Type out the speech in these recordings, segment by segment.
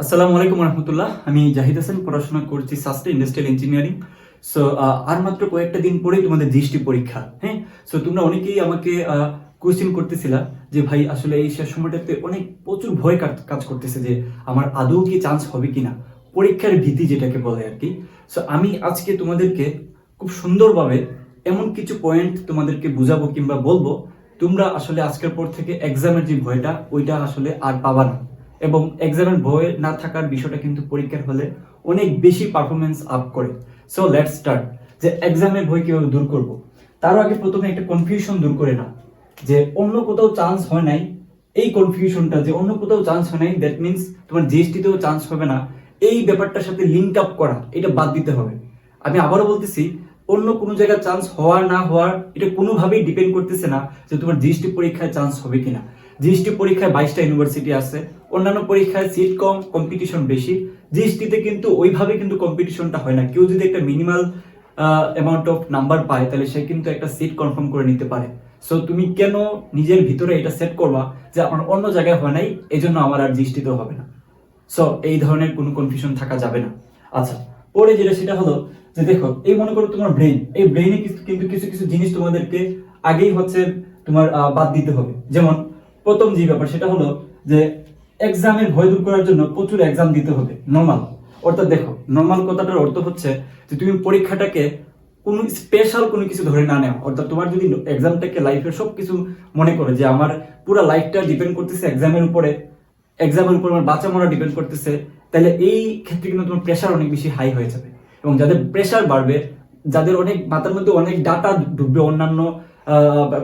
আসসালামু আলাইকুম রহমতুল্লাহ। আমি জাহিদ হাসান, পড়াশোনা করছি সাস্টে ইন্ডাস্ট্রিয়াল ইঞ্জিনিয়ারিং সো আর মাত্র কয়েকটা দিন পরেই তোমাদের জিএসটি পরীক্ষা হ্যাঁ? সো তোমরা অনেকেই আমাকে কোয়েশ্চেন করতেছিলা যে, ভাই, আসলে এই শেষ সময়টাতে অনেক প্রচুর ভয় কাজ- করতেছে যে, আমার আদৌ কি চান্স হবে কিনা? পরীক্ষার ভীতি যেটাকে বলে আর কি সো আমি আজকে তোমাদেরকে খুব সুন্দরভাবে এমন কিছু পয়েন্ট তোমাদেরকে বুঝাবো কিংবা বলব। তোমরা আসলে আজকের পর থেকে এক্সামের যে ভয়টা, ওইটা আসলে আর পাবা না। এবং এক্সামের ভয় না থাকার বিষয়টা কিন্তু পরীক্ষার হলে অনেক বেশি পারফরমেন্স আপ করে। সো লেটস স্টার্ট যে এক্সামের ভয় কীভাবে দূর করব? তার আগে প্রথমে একটা কনফিউশন দূর করে না যে অন্য কোথাও চান্স হয় নাই, এই কনফিউশনটা যে অন্য কোথাও চান্স হয় নাই দ্যাট মিনস তোমার জিএসটিতেও চান্স হবে না। এই ব্যাপারটার সাথে লিঙ্ক আপ করা, এটা বাদ দিতে হবে। আমি আবারও বলতেছি, অন্য কোনো জায়গায় চান্স হওয়ার না হওয়ার, এটা কোনোভাবেই ডিপেন্ড করতেছে না যে তোমার জিএসটি পরীক্ষায় চান্স হবে কিনা। জিএসটি পরীক্ষায় বাইশটা ইউনিভার্সিটি আছে। অন্যান্য পরীক্ষায় সিট কম কম্পিটিশন বেশি। জিএসটিতে কিন্তু ওইভাবে কিন্তু কম্পিটিশনটা হয় না। কেউ যদি একটা মিনিমাল অ্যামাউন্ট অফ নাম্বার পায়, তাহলে সে কিন্তু একটা সিট কনফার্ম করে নিতে পারে। সো তুমি কেন নিজের ভিতরে এটা সেট করবা যে আমার অন্য জায়গায় হয় নাই এই জন্য আমার আর জিএসটিতেও হবে না? সো এই ধরনের কোনো কনফিউশন থাকা যাবে না। আচ্ছা পরে যেটা, সেটা হলো যে দেখো, এই মনে করো তোমার ব্রেন এই ব্রেনে কিন্তু কিছু কিছু জিনিস তোমাদেরকে আগেই হচ্ছে তোমার বাদ দিতে হবে। যেমন প্রথম যে ব্যাপার, সেটা হলো যে এক্সামের ভয় দূর করার জন্য প্রচুর এক্সাম দিতে হবে নর্মাল অর্থাৎ দেখো নর্মাল কথাটার অর্থ হচ্ছে যে তুমি পরীক্ষাটাকে কোনো স্পেশাল কোনো কিছু ধরে না নেও অর্থাৎ তোমার যদি এক্সামটাকে লাইফের সব কিছু মনে করে যে আমার পুরো লাইফটা ডিপেন্ড করতেছে এক্সামের উপরে এক্সামের উপর আমার বাঁচা মরা ডিপেন্ড করতেছে, তাহলে এই ক্ষেত্রে কিন্তু তোমার প্রেশার অনেক বেশি হাই হয়ে যাবে। এবং যাদের প্রেশার বাড়বে, যাদের অনেক মাথার মধ্যে অনেক ডাটা ঢুকবে অন্যান্য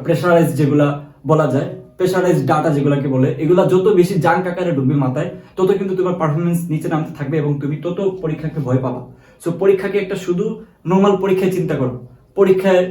প্রেশারাইজ যেগুলা বলা যায় প্রেশারাইজ ডাটা যেগুলোকে বলে, এগুলা যত বেশি জাঙ্ক আকারে ঢুকবে মাথায়, তত কিন্তু তোমার পারফরমেন্স নিচে নামতে থাকবে এবং তুমি তত পরীক্ষাকে ভয় পাবা। সো পরীক্ষাকে একটা শুধু নর্মাল পরীক্ষায় চিন্তা করো। পরীক্ষায়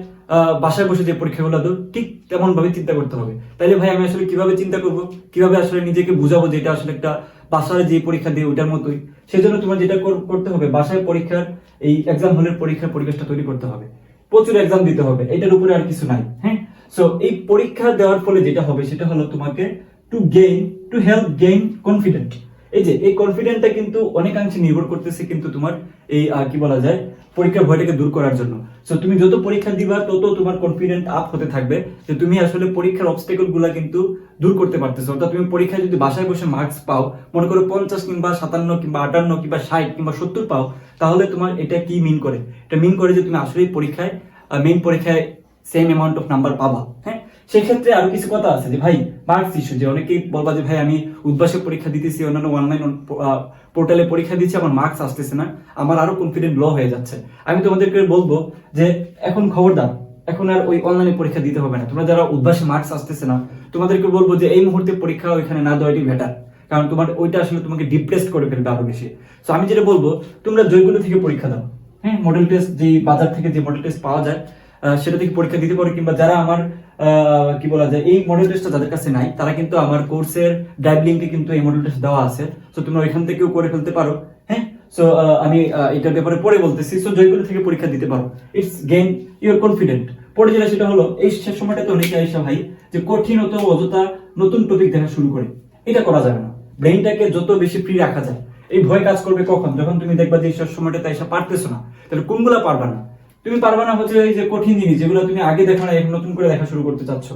বাসায় বসে যে পরীক্ষাগুলো দো ঠিক তেমন ভাবে চিন্তা করতে হবে। তাইলে ভাই, আমি আসলে কীভাবে চিন্তা করব? কীভাবে আসলে নিজেকে বুঝাবো যে এটা আসলে একটা বাসায় যে পরীক্ষা দিই, ওইটার মতোই? সেজন্য তোমার যেটা করতে হবে, বাসায় পরীক্ষার, এই এক্সাম হলের পরীক্ষার পরিবেশটা তৈরি করতে হবে। প্রচুর এক্সাম দিতে হবে, এটার উপরে আর কিছু নাই হ্যাঁ? সো এই পরীক্ষা দেওয়ার ফলে যেটা হবে সেটা হলো তোমাকে to gain to help gain confident এই যে, এই কনফিডেন্টটা কিন্তু অনেকাংশে নির্ভর করতেছে কিন্তু তোমার এই কি বলা যায়, পরীক্ষার ভয়টাকে দূর করার জন্য। সো তুমি যত পরীক্ষা দিবা, তত তোমার কনফিডেন্ট আপ হতে থাকবে যে তুমি আসলে পরীক্ষার অবস্টেকলগুলা কিন্তু দূর করতে পারতেছো। অর্থাৎ তুমি পরীক্ষায় যদি বাসায় বসে মার্কস পাও, মনে করো পঞ্চাশ কিংবা সাতান্ন কিংবা আটান্ন কিংবা ষাট কিংবা সত্তর পাও, তাহলে তোমার এটা কি মিন করে? এটা মিন করে যে তুমি আসলেই পরীক্ষায় মেইন পরীক্ষায় সেম অ্যামাউন্ট অফ নাম্বার পাবা হ্যাঁ? সেক্ষেত্রে আরও কিছু কথা আছে যে, ভাই মার্কস ইস্যু যে অনেকেই বলবা যে, ভাই, আমি উদ্বাসে পরীক্ষা দিতেছি, অন্যান্য অনলাইন পোর্টালে পরীক্ষা দিচ্ছি, আমার মার্কস আসতেছে না। আমার আরও কনফিডেন্ট লো হয়ে যাচ্ছে। আমি তোমাদেরকে বলব যে, এখন খবরদার, এখন আর ওই অনলাইনে পরীক্ষা দিতে হবে না। তোমরা যারা উদ্বাসে মার্কস আসতেছে না, তোমাদেরকে বলব যে, এই মুহূর্তে পরীক্ষা ওইখানে না দেওয়াটি বেটার কারণ তোমার, ওইটা আসলে তোমাকে ডিপ্রেসড করে ফেলবে আরও বেশি। তো আমি যেটা বলব, তোমরা জয়গুলো থেকে পরীক্ষা দাও হ্যাঁ? মডেল টেস্ট যে বাজার থেকে যে মডেল টেস্ট পাওয়া যায় সেটা থেকে পরীক্ষা দিতে পারো, কিংবা যারা আমার কি বলা যায়, এই মডেল টেস্টটা যাদের কাছে নাই, তারা কিন্তু আমার কোর্সের ড্রাইভ লিঙ্কে কিন্তু এই মডেল টেস্ট দেওয়া আছে। তো তোমরা ওইখান থেকেও করে ফেলতে পারো হ্যাঁ? সো আমি এটার ব্যাপারে পরে বলতেছি। সো জয়গুলো থেকে পরীক্ষা দিতে পারো। ইটস গেইন ইউর কনফিডেন্ট পরে যেটা, সেটা হলো, এই শেষ সময়টাতে অনেকে আইসা ভাই, যে কঠিনত অযথা নতুন টপিক দেখা শুরু করে। এটা করা যাবে না। ব্রেইনটাকে যত বেশি ফ্রি রাখা যায়, এই ভয় কাজ করবে কখন? যখন তুমি দেখবা যে এই শেষ সময়টাতে এসে পারতেছো না, তাহলে কোনগুলা পারবা না? তুমি পারবা না হচ্ছে এই যে কঠিন জিনিস যেগুলো তুমি আগে দেখো না এখন নতুন করে দেখা শুরু করতে চাচ্ছ।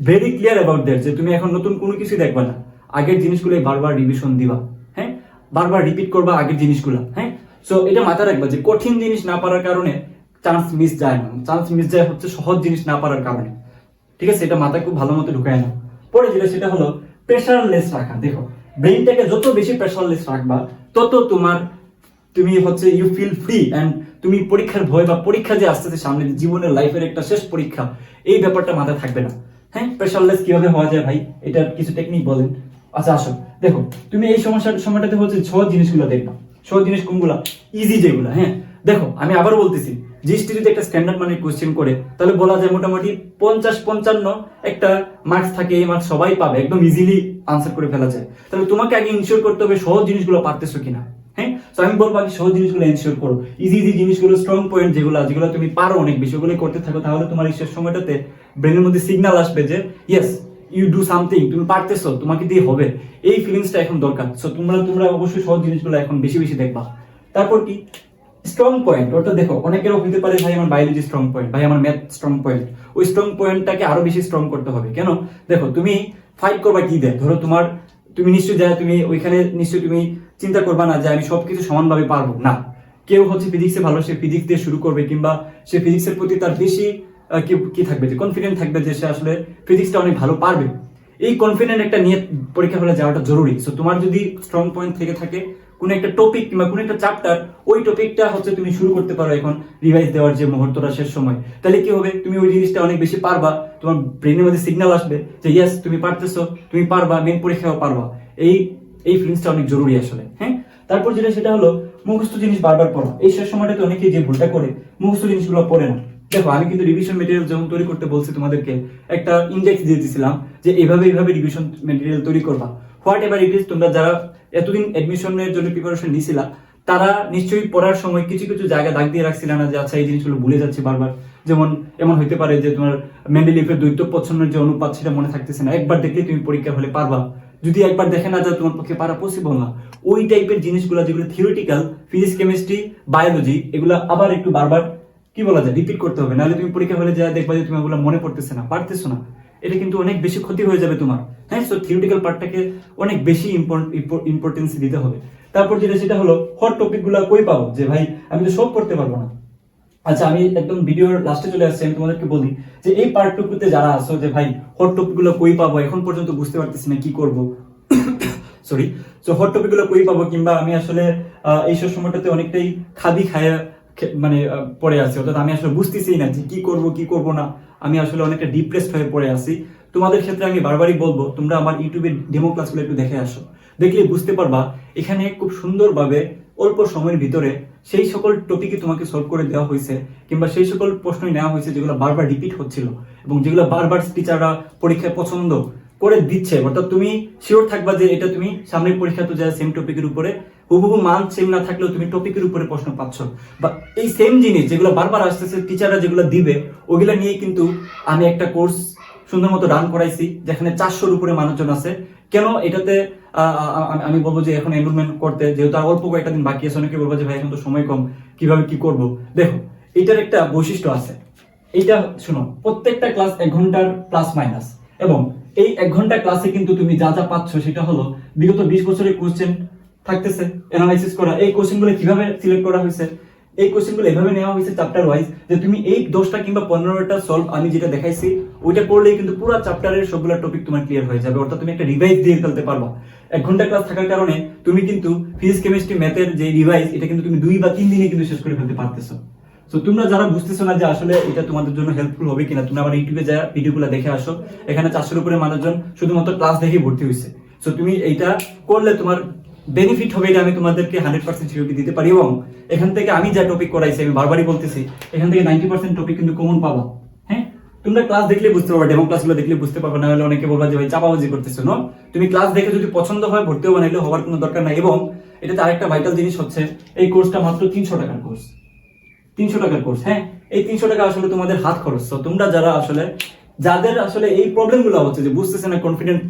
ভেরি ক্লিয়ার অ্যাবাউট দ্যাট যে তুমি এখন নতুন কোনো কিছু দেখবা না। আগের জিনিসগুলো বারবার রিভিশন দিবা হ্যাঁ? বারবার রিপিট করবা আগের জিনিসগুলো হ্যাঁ? সো এটা মাথায় রাখবা যে কঠিন জিনিস না পারার কারণে চান্স মিস যায় না। চান্স মিস যায় হচ্ছে সহজ জিনিস না পারার কারণে। ঠিক আছে? এটা মাথায় খুব ভালো মতো ঢুকায় না পরে যেটা, সেটা হলো প্রেশারলেস রাখা। দেখো ব্রেইনটাকে যত বেশি প্রেশারলেস রাখবা, তত তোমার, তুমি হচ্ছে ইউ ফিল ফ্রি অ্যান্ড তুমি পরীক্ষার ভয় বা পরীক্ষা যে আসতেছে সামনে জীবনের লাইফের একটা শেষ পরীক্ষা, এই ব্যাপারটা মাথায় থাকবে না। হ্যাঁ প্রেশারলেস কীভাবে হওয়া যায় ভাই? এটার কিছু টেকনিক বলেন। আচ্ছা আসো দেখো তুমি এই সমস্যার সময়টাতে হচ্ছে সহজ জিনিসগুলো দেখবা। সহজ জিনিস কোনগুলা? ইজি যেগুলো হ্যাঁ। দেখো, আমি আবার বলতেছি জিএসটি যদি একটা স্ট্যান্ডার্ড মানে কোশ্চেন করে, তাহলে বলা যায় মোটামুটি পঞ্চাশ পঞ্চান্ন একটা মার্কস থাকে, এই মার্কস সবাই পাবে, একদম ইজিলি আনসার করে ফেলা যায়। তাহলে তোমাকে আগে ইনশিওর করতে হবে সহজ জিনিসগুলো পারতেছো কিনা। তো আমি বলব আগে সহজ জিনিসগুলো এনশিওর করো। ইজি ইজি জিনিসগুলো স্ট্রং পয়েন্ট যেগুলো যেগুলো তুমি পারো অনেক বেশি ওগুলো করতে থাকো, তাহলে তোমার এই সময়টাতে ব্রেনের মধ্যে সিগন্যাল আসবে যে ইয়েস ইউ ডু সামথিং তুমি পারতেছো, তোমাকে দিয়ে হবে। এই ফিলিংসটা এখন দরকার। সো তোমরা তোমরা অবশ্যই সহজ জিনিসগুলো এখন বেশি বেশি দেখবা। তারপর কি? স্ট্রং পয়েন্ট ওটা দেখো, অনেকেরও হতে পারে, ভাই, আমার বায়োলজি স্ট্রং পয়েন্ট ভাই, আমার ম্যাথ স্ট্রং পয়েন্ট ওই স্ট্রং পয়েন্টটাকে আরও বেশি স্ট্রং করতে হবে। কেন? দেখো, তুমি ফাইট করবা কি দেয়? ধরো তোমার, তুমি নিশ্চয়ই যায় তুমি ওইখানে নিশ্চয়ই তুমি চিন্তা করবা না যে আমি সবকিছু সমানভাবে পারব। না। কেউ হচ্ছে ফিজিক্সে ভালো, সে ফিজিক্স দিয়ে শুরু করবে কিংবা সে ফিজিক্সের প্রতি তার বেশি কি থাকবে যে কনফিডেন্ট থাকবে যে সে আসলে ফিজিক্সটা অনেক ভালো পারবে। এই কনফিডেন্ট একটা নিয়ে পরীক্ষা হলে যাওয়াটা জরুরি। সো তোমার যদি স্ট্রং পয়েন্ট থেকে থাকে, কোনো একটা টপিক কিংবা কোনো একটা চ্যাপ্টার ওই টপিকটা হচ্ছে তুমি শুরু করতে পারো এখন রিভাইজ দেওয়ার যে মুহূর্তটা শেষ সময়। তাহলে কি হবে? তুমি ওই জিনিসটা অনেক বেশি পারবা। তোমার ব্রেনের মধ্যে সিগন্যাল আসবে যে ইয়েস তুমি পারতেছো, তুমি পারবা মেন পরীক্ষাও পারবা। এই এই ফিলিংসটা অনেক জরুরি আসলে হ্যাঁ? তারপর যেটা, সেটা হলো মুখস্থ জিনিস বারবার পড়া। এই শেষ সময়টাতে অনেকেই যে ভুলটা করে, মুখস্থ জিনিসগুলো পড়ে না। দেখো, আমি কিন্তু রিভিশন মেটেরিয়াল যখন তৈরি করতে বলছি তোমাদেরকে, একটা ইন্ডেক্স দিয়ে দিয়েছিলাম যে এইভাবে এইভাবে রিভিশন মেটেরিয়াল তৈরি করবা। হোয়াট এভার ইট ইজ তোমরা যারা এতদিন এডমিশনের জন্য প্রিপারেশন নিছিলা, তারা নিশ্চয়ই পড়ার সময় কিছু কিছু জায়গা দাগ দিয়ে রাখছিল না যে আচ্ছা এই জিনিসগুলো ভুলে যাচ্ছে বারবার। যেমন, এমন হইতে পারে যে তোমার মেন্ডেলিফের দ্বৈত পছন্দের যে অনুপাত, সেটা মনে থাকতেছে না। একবার দেখলে তুমি পরীক্ষা হলে পারবা। যদি একবার দেখে না যায়, তোমার পক্ষে পারা পসিবল না। ওই টাইপের জিনিসগুলো যেগুলো থিওরিটিক্যাল ফিজিক্স কেমিস্ট্রি বায়োলজি এগুলো আবার একটু বারবার, কি বলা যায় রিপিট করতে হবে। নাহলে তুমি পরীক্ষা হলে যা দেখবা যে তুমি ওগুলো মনে পড়তেছে না, পারতেছো না। এটা কিন্তু অনেক বেশি ক্ষতি হয়ে যাবে তোমার। হ্যাঁ সো থিওরিটিক্যাল পার্টটাকে অনেক বেশি ইম্পর্টেন্স দিতে হবে। তারপর যেটা, সেটা হলো হট টপিকগুলো কই পাবো? যে ভাই, আমি তো সব করতে পারব না। আচ্ছা আমি একদম ভিডিওর লাস্টে চলে আসছি, আমি তোমাদেরকে বলি যে এই পার্টটুকুতে যারা আসো যে ভাই হট টপিকগুলো কই পাবো, এখন পর্যন্ত বুঝতে পারতেছি না কি করব। সরি সো হট টপিকগুলো কই পাবো কিংবা আমি আসলে এই সব সময়টাতে অনেকটাই খাদি খায়া মানে পড়ে আছি। অর্থাৎ আমি আসলে বুঝতেছি না যে কি করব কি করব না। আমি আসলে অনেকটা ডিপ্রেসড হয়ে পড়ে আছি। তোমাদের ক্ষেত্রে আমি বারবারই বলব, তোমরা আমার ইউটিউবে ডেমো ক্লাসগুলো একটু দেখে আসো। দেখলে বুঝতে পারবা, এখানে খুব সুন্দরভাবে অল্প সময়ের ভিতরে সেই সকল টপিকই তোমাকে সলভ করে দেওয়া হয়েছে কিংবা সেই সকল প্রশ্নই নেওয়া হয়েছে যেগুলো বারবার রিপিট হচ্ছিল এবং যেগুলো বারবার টিচাররা পরীক্ষায় পছন্দ করে দিচ্ছে। অর্থাৎ তুমি শিওর থাকবা যে এটা তুমি সামনের পরীক্ষা তো যায় সেম টপিকের উপরে হুবহু মান সেম না থাকলেও তুমি টপিকের উপরে প্রশ্ন পাচ্ছ। বা এই সেম জিনিস যেগুলো বারবার আসতেছে টিচাররা যেগুলো দিবে, ওগুলা নিয়ে কিন্তু আমি একটা কোর্স সুন্দর মতো রান করাইছি, যেখানে চারশোর উপরে মানুষজন আছে। কেন এটাতে আমি বলব যে এখন এনরোলমেন্ট করতে, যেহেতু আর অল্প কয়েকটা দিন বাকি আছে, অনেকে বলব যে ভাই, এখন তো সময় কম, কীভাবে কি করব? দেখো, এটার একটা বৈশিষ্ট্য আছে। এইটা শোনো, প্রত্যেকটা ক্লাস এক ঘণ্টার প্লাস মাইনাস এবং এই এক ঘণ্টা ক্লাসে কিন্তু তুমি যা যা পাচ্ছ, সেটা হলো বিগত বিশ বছরের কোশ্চেন থাকতেছে অ্যানালাইসিস করা। এই কোশ্চেনগুলো কীভাবে সিলেক্ট করা হয়েছে? এই কোশ্চেনগুলো এভাবে নেওয়া হয়েছে চ্যাপ্টার ওয়াইজ যে তুমি এই দশটা কিংবা পনেরোটা সলভ আমি যেটা দেখাইছি, ওইটা করলেই কিন্তু পুরো চ্যাপ্টারের সবগুলো টপিক তোমার ক্লিয়ার হয়ে যাবে। অর্থাৎ তুমি একটা রিভাইজ দিয়ে ফেলতে পারবা। এক ঘণ্টা ক্লাস থাকার কারণে তুমি কিন্তু ফিজিক্স কেমিস্ট্রি ম্যাথের যে রিভাইজ এটা কিন্তু তুমি দুই বা তিন দিনে কিন্তু শেষ করে ফেলতে পারতেছো। তো তোমরা যারা বুঝতেছো না যে আসলে এটা তোমাদের জন্য হেল্পফুল হবে কিনা, তোমরা আমার ইউটিউবে যা ভিডিওগুলো দেখে আসো। এখানে চারশোর উপরে মানুষজন শুধুমাত্র ক্লাস দেখে ভর্তি হয়েছে সো তুমি এইটা করলে তোমার বেনিফিট হবে এটা আমি তোমাদেরকে হান্ড্রেড পার্সেন্ট সিওরিটি দিতে পারি এবং এখান থেকে আমি যা টপিক করাইছি, আমি বারবারই বলতেছি, এখান থেকে নাইনটি পার্সেন্ট টপিক কিন্তু কমন পাবা। হ্যাঁ? তোমরা ক্লাস দেখলে বুঝতে পারবে ডেমো ক্লাসগুলো দেখলে বুঝতে পারবে না হলে অনেকে বলবা যে ভাই চাপাবাজি করতেছো না তুমি ক্লাস দেখে যদি পছন্দ হয় ভর্তি হবে নাইলে হওয়ার কোনো দরকার নাই এবং এটাতে আরেকটা ভাইটাল জিনিস হচ্ছে, এই কোর্সটা মাত্র তিনশো টাকার কোর্স তিনশো টাকার কোর্স হ্যাঁ? এই তিনশো টাকা আসলে তোমাদের হাত খরচ। তো তোমরা যারা আসলে, যাদের আসলে এই প্রবলেমগুলো হচ্ছে যে বুঝতেছে না কনফিডেন্ট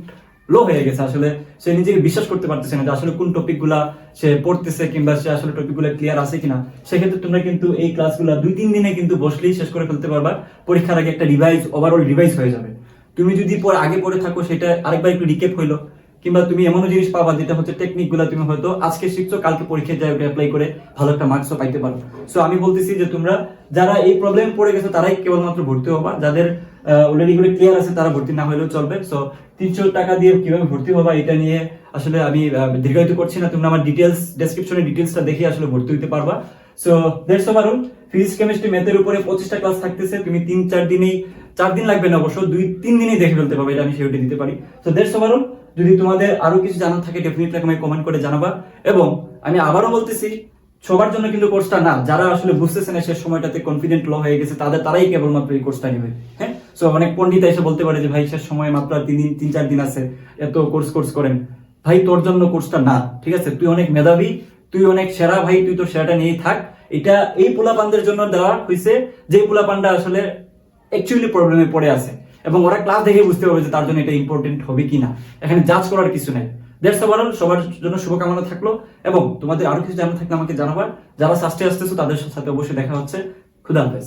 লো হয়ে গেছে। আসলে সে নিজেকে বিশ্বাস করতে পারতেছে না যে আসলে কোন টপিকগুলা সে পড়তেছে কিংবা সে আসলে টপিকগুলা ক্লিয়ার আছে কিনা। সেক্ষেত্রে তোমরা কিন্তু এই ক্লাসগুলো দুই, তিন দিনে কিন্তু বসলেই শেষ করে ফেলতে পারবা। পরীক্ষার আগে একটা রিভাইজ ওভারঅল রিভাইজ হয়ে যাবে। তুমি যদি পরে আগে পড়ে থাকো, সেটা আরেকবার একটু রিকেপ হইল। কিংবা তুমি এমনও জিনিস পাবা যেটা হচ্ছে টেকনিকগুলা তুমি হয়তো আজকে শিখছো, কালকে পরীক্ষায় যায় ওটা অ্যাপ্লাই করে ভালো একটা মার্কসও পাইতে পারো। সো আমি বলতেছি যে তোমরা, যারা এই প্রবলেম পড়ে গেছো, তারাই কেবলমাত্র ভর্তি হবা। যাদের অলরেডি গুলো ক্লিয়ার আছে, তারা ভর্তি না হলেও চলবে। সো তিনশো টাকা দিয়ে কীভাবে ভর্তি হবা এটা নিয়ে আসলে আমি দীর্ঘায়িত করছি না। তোমরা আমার ডিটেলস ডেসক্রিপশনে ডিটেলসটা দেখে আসলে ভর্তি হতে পারবা। সো দেড়শো বারুন ফিজিক্স কেমিস্ট্রি ম্যাথের উপরে পঁচিশটা ক্লাস থাকতেছে। তুমি তিন, চার দিনেই, চার দিন লাগবে না অবশ্য, দুই, তিন দিনেই দেখে ফেলতে পারবে, এটা আমি সেটা দিতে পারি। তো দেড়শো বারুন যদি তোমাদের আরও কিছু জানার থাকে ডেফিনেটলি আমাকে কমেন্ট করে জানাবা। এবং আমি আবারও বলতেছি, সবার জন্য কিন্তু কোর্সটা না, যারা আসলে বুঝতেছে না শেষ সময়টাতে কনফিডেন্ট লো হয়ে গেছে, তাদের, তারাই কেবলমাত্র এই কোর্সটা নেবে। হ্যাঁ? সো অনেক পণ্ডিত এসে বলতে পারে যে, ভাই শেষ সময় মাত্র তিন দিন, তিন, চার দিন আছে। এত কোর্স কোর্স করেন। ভাই, তোর জন্য কোর্সটা না, ঠিক আছে? তুই অনেক মেধাবী, তুই অনেক সেরা, ভাই, তুই তোর সেরাটা নিয়েই থাক। এটা এই পোলাপানদের জন্য দেওয়া হয়েছে, যে পোলাপানটা আসলে অ্যাকচুয়ালি প্রবলেমে পড়ে আছে। এবং ওরা ক্লাস দেখে বুঝতে পারবে যে তার জন্য এটা ইম্পর্টেন্ট হবে কিনা। এখানে জাজ করার কিছু নাই। দ্যাটস ওভারঅল সবার জন্য শুভকামনা থাকল। এবং তোমাদের আরও কিছু জানা থাকলে আমাকে জানাবার যারা সাস্টে আসতেছো, তাদের সাথে অবশ্যই দেখা হচ্ছে। খুদা হাফেজ।